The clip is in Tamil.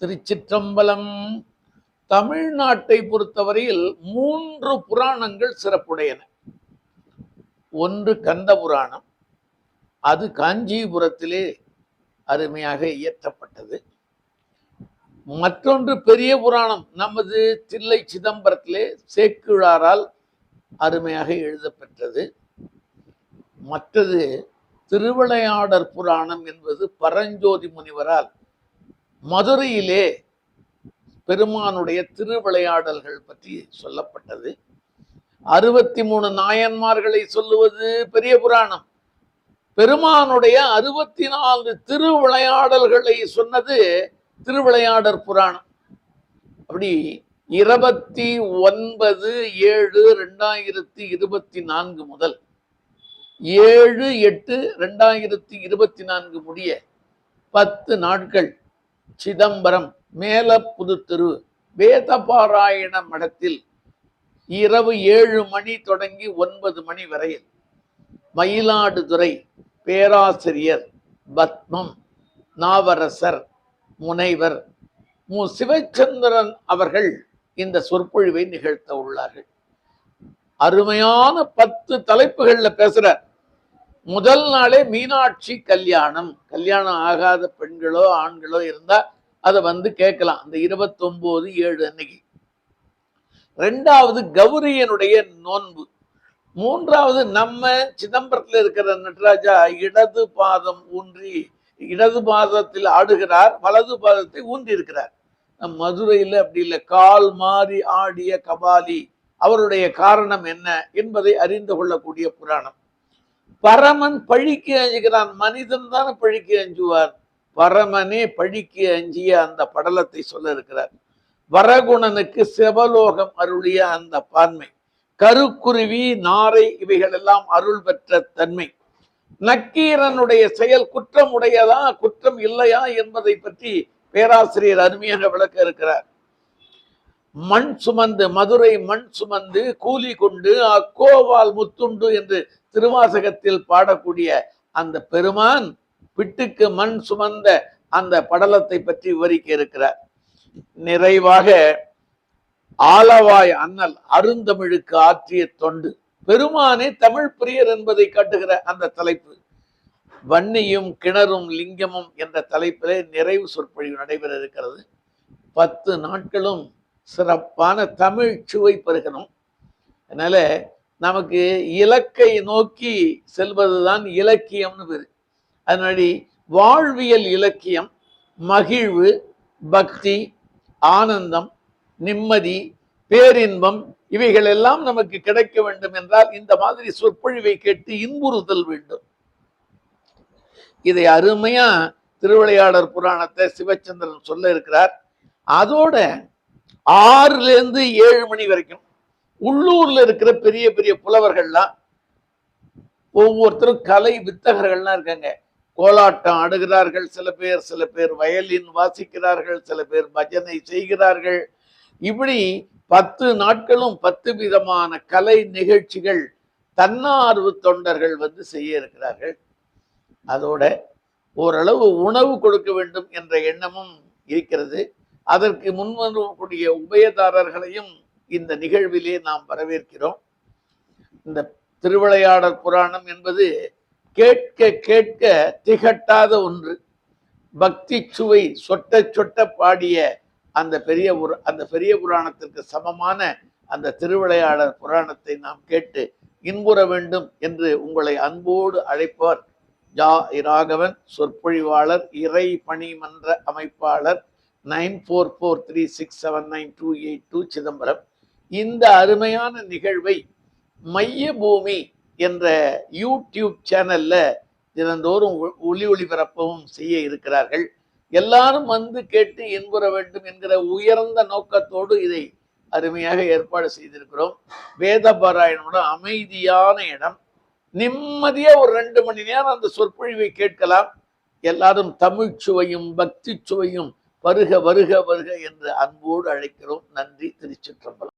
திருச்சிற்றம்பலம். தமிழ்நாட்டை பொறுத்தவரையில் மூன்று புராணங்கள் சிறப்புடையன. ஒன்று கந்த புராணம் அது காஞ்சிபுரத்திலே அருமையாக இயற்றப்பட்டது. மற்றொன்று பெரிய புராணம் நமது தில்லை சிதம்பரத்திலே சேக்கிழாரால் அருமையாக எழுதப்பெற்றது. மற்றது திருவிளையாடற் புராணம் என்பது பரஞ்சோதி முனிவரால் மதுரையிலே பெருமானுடைய திருவிளையாடல்கள் பற்றி சொல்லப்பட்டது. அறுபத்தி மூணு நாயன்மார்களை சொல்லுவது பெரிய புராணம். பெருமானுடைய அறுபத்தி நாலு திருவிளையாடல்களை சொன்னது திருவிளையாடற் புராணம். அப்படி இருபத்தி ஒன்பது ஏழு ரெண்டாயிரத்தி இருபத்தி நான்கு முதல் ஏழு எட்டு ரெண்டாயிரத்தி இருபத்தி நான்கு முடிய பத்து நாட்கள் சிதம்பரம் மேல புதுத்தெரு வேதபாராயண மடத்தில் இரவு ஏழு மணி தொடங்கி ஒன்பது மணி வரையில் மயிலாடுதுறை பேராசிரியர் பத்மம் நாவரசர் முனைவர் மு. சிவச்சந்திரன் அவர்கள் இந்த சொற்பொழிவை நிகழ்த்த உள்ளார்கள். அருமையான பத்து தலைப்புகளில் பேசுறார். முதல் நாளே மீனாட்சி கல்யாணம். கல்யாணம் ஆகாத பெண்களோ ஆண்களோ இருந்தா அதை வந்து கேட்கலாம். அந்த இருபத்தொன்பது ஏழு அன்னைக்கு. ரெண்டாவது கௌரியனுடைய நோன்பு. மூன்றாவது நம்ம சிதம்பரத்தில் இருக்கிற நடராஜா இடது பாதம் ஊன்றி இடது பாதத்தில் ஆடுகிறார் வலது பாதத்தை ஊன்றி இருக்கிறார். நம் மதுரையில் அப்படி இல்லை. கால் மாறி ஆடிய கபாலி அவருடைய காரணம் என்ன என்பதை அறிந்து கொள்ளக்கூடிய புராணம். பரமன் பழிக்கு அஞ்சுகிறான் மனிதன் தானே பழிக்கு அஞ்சுவார். பரமனே பழிக்கு அஞ்சிய அந்த படலத்தை சொல்ல இருக்கிறார். வரகுணனுக்கு செவலோகம் அருளிய அந்த பான்மை. கருக்குருவி நாரை இவைகளெல்லாம் அருள் பெற்ற தன்மை. நக்கீரனுடைய செயல் குற்றம் உடையதா குற்றம் இல்லையா என்பதை பற்றி பேராசிரியர் அருமையாக விளக்க இருக்கிறார். மண் சுமந்து மதுரை மண் சுமந்து கூலி கொண்டு அக்கோவால் முத்துண்டு என்று திருவாசகத்தில் பாடக்கூடிய அந்த பெருமான் பிட்டுக்கு மண் சுமந்த அந்த படலத்தை பற்றி விவரிக்க இருக்கிறார். நிறைவாக ஆலவாய் அண்ணல் அருந்தமிழுக்கு ஆற்றிய தொண்டு. பெருமானே தமிழ் பிரியர் என்பதை காட்டுகிற அந்த தலைப்பு. வன்னியும் கிணறும் லிங்கமும் என்ற தலைப்பிலே நிறைவு சொற்பொழிவு நடைபெற இருக்கிறது. பத்து நாட்களும் சிறப்பான தமிழ் சுவை பெருகணும். அதனால நமக்கு இலக்கை நோக்கி செல்வதுதான் இலக்கியம்னு பேர். அதனாடி வாழ்வியல் இலக்கியம் மகிழ்வு பக்தி ஆனந்தம் நிம்மதி பேரின்பம் இவைகள் எல்லாம் நமக்கு கிடைக்க வேண்டும் என்றால் இந்த மாதிரி சொற்பொழிவை கேட்டு இன்புறுதல் வேண்டும். இதை அருமையா திருவிளையாடர் புராணத்தை சிவச்சந்திரன் சொல்ல இருக்கிறார். அதோட ஆறுல இருந்து ஏழு மணி வரைக்கும் உள்ளூர்ல இருக்கிற பெரிய பெரிய புலவர்கள்லாம் ஒவ்வொருத்தரும் கலை வித்தகர்கள்லாம் இருக்காங்க. கோலாட்டம் ஆடுகிறார்கள் சில பேர் சில பேர் வயலின் வாசிக்கிறார்கள் சில பேர் பஜனை செய்கிறார்கள். இப்படி பத்து நாட்களும் பத்து விதமான கலை நிகழ்ச்சிகள் தன்னார்வ தொண்டர்கள் வந்து செய்ய இருக்கிறார்கள். அதோட ஓரளவு உணவு கொடுக்க வேண்டும் என்ற எண்ணமும் இருக்கிறது. அதற்கு முன்வரக்கூடிய உபயதாரர்களையும் இந்த நிகழ்விலே நாம் வரவேற்கிறோம். இந்த திருவிளையாடற் புராணம் என்பது கேட்க கேட்க திகட்டாத ஒன்று. பக்தி சுவை சொட்ட சொட்ட பாடிய அந்த பெரிய புர அந்த பெரிய புராணத்திற்கு சமமான அந்த திருவிளையாடற் புராணத்தை நாம் கேட்டு இன்புற வேண்டும் என்று உங்களை அன்போடு அழைப்பவர் ஜா ராகவன் சொற்பொழிவாளர் இறை பணிமன்ற அமைப்பாளர் nine four four three six seven nine two eight two Chidambaram. இந்த அருமையான நிகழ்வை மைய பூமி என்ற யூடியூப் சேனல்ல தினந்தோறும் ஒளி ஒளிபரப்பவும் செய்ய இருக்கிறார்கள். எல்லாரும் வந்து கேட்டு இன்புற வேண்டும் என்கிற உயர்ந்த நோக்கத்தோடு இதை அருமையாக ஏற்பாடு செய்திருக்கிறோம். வேத பாராயணோட அமைதியான இடம். நிம்மதியா ஒரு ரெண்டு மணி நேரம் அந்த சொற்பொழிவை கேட்கலாம். எல்லாரும் தமிழ் சுவையும் பக்தி சுவையும் வருக வருக வருக என்று அன்போடு அழைக்கிறோம். நன்றி திருச்சிற்றம்பலம்.